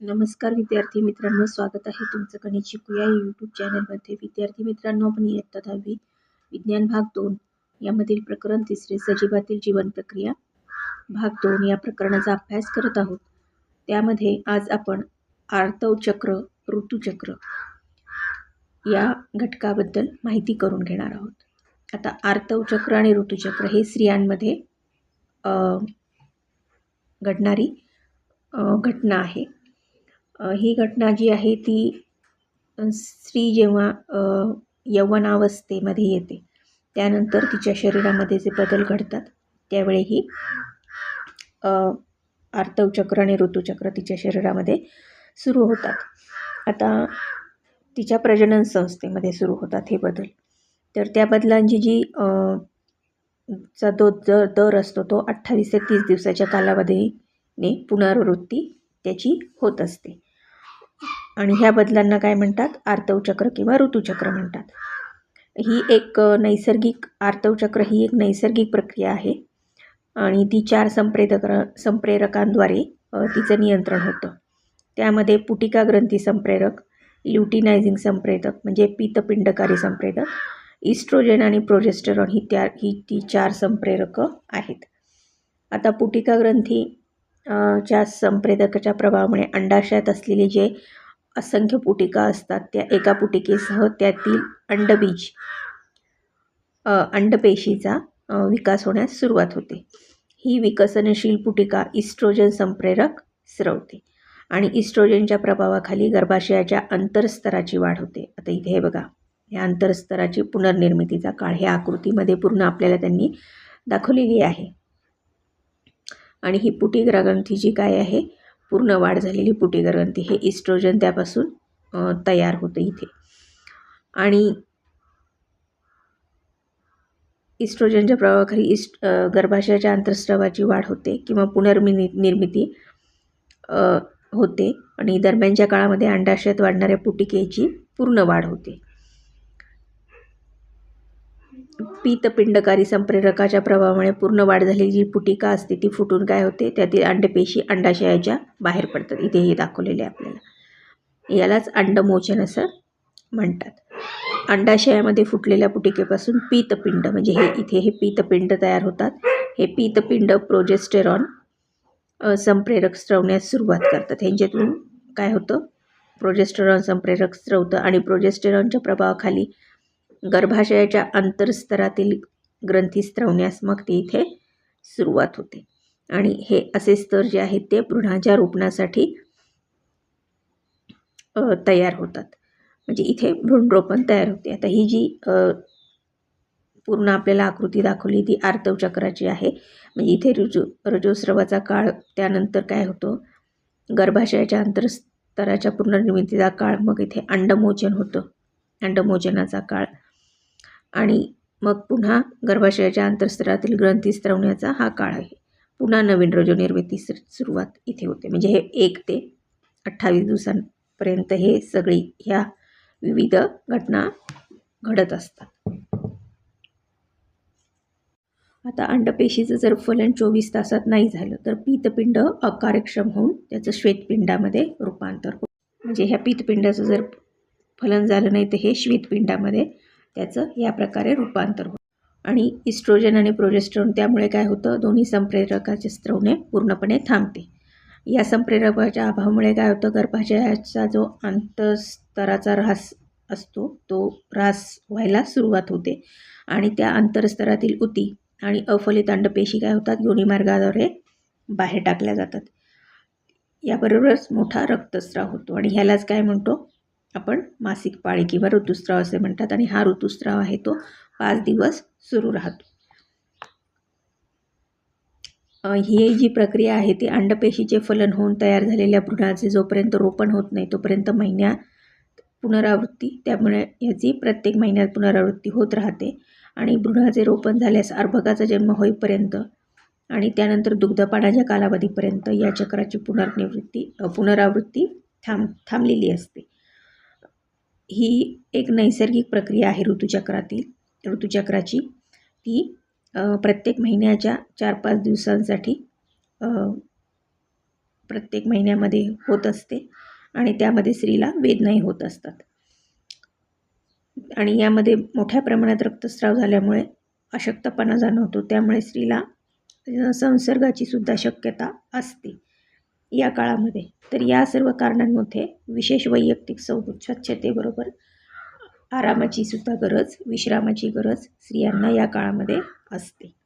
नमस्कार विद्यार्थी मित्रांनो स्वागत आहे तुमचं गणित शिकूया यूट्यूब चॅनलमध्ये विद्यार्थी मित्रांनो आपण इयत्ता दहावी विज्ञान भाग दोन यामधील प्रकरण तिसरे सजीवातील जीवन प्रक्रिया भाग दोन या प्रकरणाचा अभ्यास करत आहोत. त्यामध्ये आज आपण आर्तवचक्र ऋतुचक्र या घटकाबद्दल माहिती करून घेणार आहोत. आता आर्तवचक्र आणि ऋतुचक्र हे स्त्रियांमध्ये घडणारी घटना आहे. ही घटना जी आहे ती स्त्री जेव्हा यवनावस्थेमध्ये येते त्यानंतर तिच्या शरीरामध्ये जे बदल घडतात त्यावेळी ही आर्तवचक्र आणि ऋतुचक्र तिच्या शरीरामध्ये सुरू होतात. आता तिच्या प्रजनन संस्थेमध्ये सुरू होतात हे बदल. तर त्या बदलांची जी चा तो दर दर असतो तो अठ्ठावीस ते तीस दिवसाच्या कालावधीने पुनरावृत्ती त्याची होत असते. आणि ह्या बदलांना काय म्हणतात? आर्तवचक्र किंवा ऋतुचक्र म्हणतात. ही एक नैसर्गिक आर्तवचक्र ही एक नैसर्गिक प्रक्रिया आहे. आणि ती चार संप्रेरक संप्रेरकांद्वारे तिचं नियंत्रण होतं. त्यामध्ये पुटिका ग्रंथी संप्रेरक ल्युटिनायझिंग संप्रेरक म्हणजे पितपिंडकारी संप्रेरक इस्ट्रोजेन आणि प्रोजेस्टेरॉन ही त्या ही ती चार संप्रेरकं आहेत. आता पुटिका ग्रंथी च्या संप्रेरकाच्या प्रभावामुळे अंडाशयात असलेले जे असंख्य पुटिका असतात. त्या एका पुटिकेसह त्यातील अंडबीज अंडपेशीचा विकास होण्यास सुरुवात होते. ही विकसनशील पुटिका इस्ट्रोजन संप्रेरक स्रवते आणि इस्ट्रोजनच्या प्रभावाखाली गर्भाशयाच्या अंतरस्तराची वाढ होते. आता इथे हे बघा या अंतरस्तराची पुनर्निर्मितीचा काळ ह्या आकृतीमध्ये पूर्ण आपल्याला त्यांनी दाखवलेली आहे. आणि ही पुटिग्रग्रंथी जी काय आहे पूर्ण वाढ झालेली पुटिग्रंथी हे इस्ट्रोजन त्यापासून तयार होतं इथे. आणि इस्ट्रोजनच्या प्रभावाखाली इस्ट गर्भाशयाच्या अंतर्स्रावाची वाढ होते किंवा पुनर्मिनी निर्मिती होते. आणि दरम्यानच्या काळामध्ये अंडाशयात वाढणाऱ्या पुटिकेची पूर्ण वाढ होते. पितपिंडकारी संप्रेरकाच्या प्रभावामुळे पूर्ण वाढ झालेली जी पुटिका असते ती फुटून काय होते? त्यातील अंडपेशी अंडाशयाच्या बाहेर पडतात. इथे हे दाखवलेले आपल्याला. यालाच अंडमोचन असं म्हणतात. अंडाशयामध्ये फुटलेल्या पुटिकेपासून पीतपिंड म्हणजे हे इथे हे पीतपिंड तयार होतात. हे पीतपिंड प्रोजेस्टेरॉन संप्रेरक स्त्रवण्यास सुरुवात करतात. ह्यांच्यातून काय होतं? प्रोजेस्टेरॉन संप्रेरक स्त्रवतं आणि प्रोजेस्टेरॉनच्या प्रभावाखाली गर्भाशयाच्या अंतरस्तरातील ग्रंथी स्त्रवण्यास मग ते इथे सुरुवात होते. आणि हे असे स्तर जे आहेत ते भ्रूणाच्या रोपणासाठी तयार होतात. म्हणजे इथे भ्रूणरोपण तयार होते. आता ही जी पूर्ण आपल्याला आकृती दाखवली ती आर्तवचक्राची आहे. म्हणजे इथे रुजू रजोस्रवाचा काळ त्यानंतर काय होतो? गर्भाशयाच्या अंतरस्तराच्या पुनर्निर्मितीचा काळ मग इथे अंडमोचन होतं. अंडमोचनाचा काळ. आणि मग पुन्हा गर्भाशयाच्या अंतर्स्तरातील ग्रंथी स्त्रवण्याचा हा काळ आहे. पुन्हा नवीन रजोनिर्मिती सुरुवात इथे होते. म्हणजे हे एक ते अठ्ठावीस दिवसांपर्यंत हे सगळी ह्या विविध घटना घडत असतात. आता अंडपेशीचं जर फलन चोवीस तासात नाही झालं तर पीतपिंड अकार्यक्षम होऊन त्याचं श्वेतपिंडामध्ये रूपांतर होतं. म्हणजे ह्या पीतपिंडाचं जर फलन झालं नाही तर हे श्वेतपिंडामध्ये त्याचं या प्रकारे रूपांतर होतं. आणि इस्ट्रोजन आणि प्रोजेस्ट्रॉन त्यामुळे काय होतं? दोन्ही संप्रेरकाचे स्त्रवणे पूर्णपणे थांबते. या संप्रेरकाच्या अभावामुळे काय होतं? गर्भाशयाचा जो अंतस्तराचा ऱ्हास असतो तो ऱ्हास व्हायला सुरुवात होते. आणि त्या आंतरस्तरातील उती आणि अफलित अंडपेशी काय होतात? योनिमार्गाद्वारे बाहेर टाकल्या जातात. याबरोबरच मोठा रक्तस्राव होतो. आणि ह्यालाच काय म्हणतो? आपण मासिक पाळी किंवा ऋतुस्राव असे म्हणतात आणि हा ऋतुस्राव आहे तो पाच दिवस सुरू राहतो. ही जी प्रक्रिया आहे ती अंडपेशीचे फलन होऊन तयार झालेल्या भ्रूणाचे जोपर्यंत रोपण होत नाही तोपर्यंत महिन्यात पुनरावृत्ती त्यामुळे ह्याची प्रत्येक महिन्यात पुनरावृत्ती होत राहते आणि भ्रूणाचे रोपण झाल्यास अर्भकाचा जन्म होईपर्यंत आणि त्यानंतर दुग्धपानाच्या कालावधीपर्यंत या चक्राची पुनर्निवृत्ती पुनरावृत्ती थांब थांबलेली असते. ही एक नैसर्गिक प्रक्रिया आहे ऋतुचक्रातील. ऋतुचक्राची ती प्रत्येक महिन्याच्या चार पाच दिवसांसाठी प्रत्येक महिन्यामध्ये होत असते आणि त्यामध्ये स्त्रीला वेदनाही होत असतात. आणि यामध्ये मोठ्या प्रमाणात रक्तस्राव झाल्यामुळे अशक्तपणा जाणवतो. त्यामुळे स्त्रीला संसर्गाची सुद्धा शक्यता असते. या काळामध्ये. तर या सर्व कारणांमध्ये विशेष वैयक्तिक सौ स्वच्छतेबरोबर आरामाची सुद्धा गरज विश्रामाची गरज स्त्रियांना या काळामध्ये असते.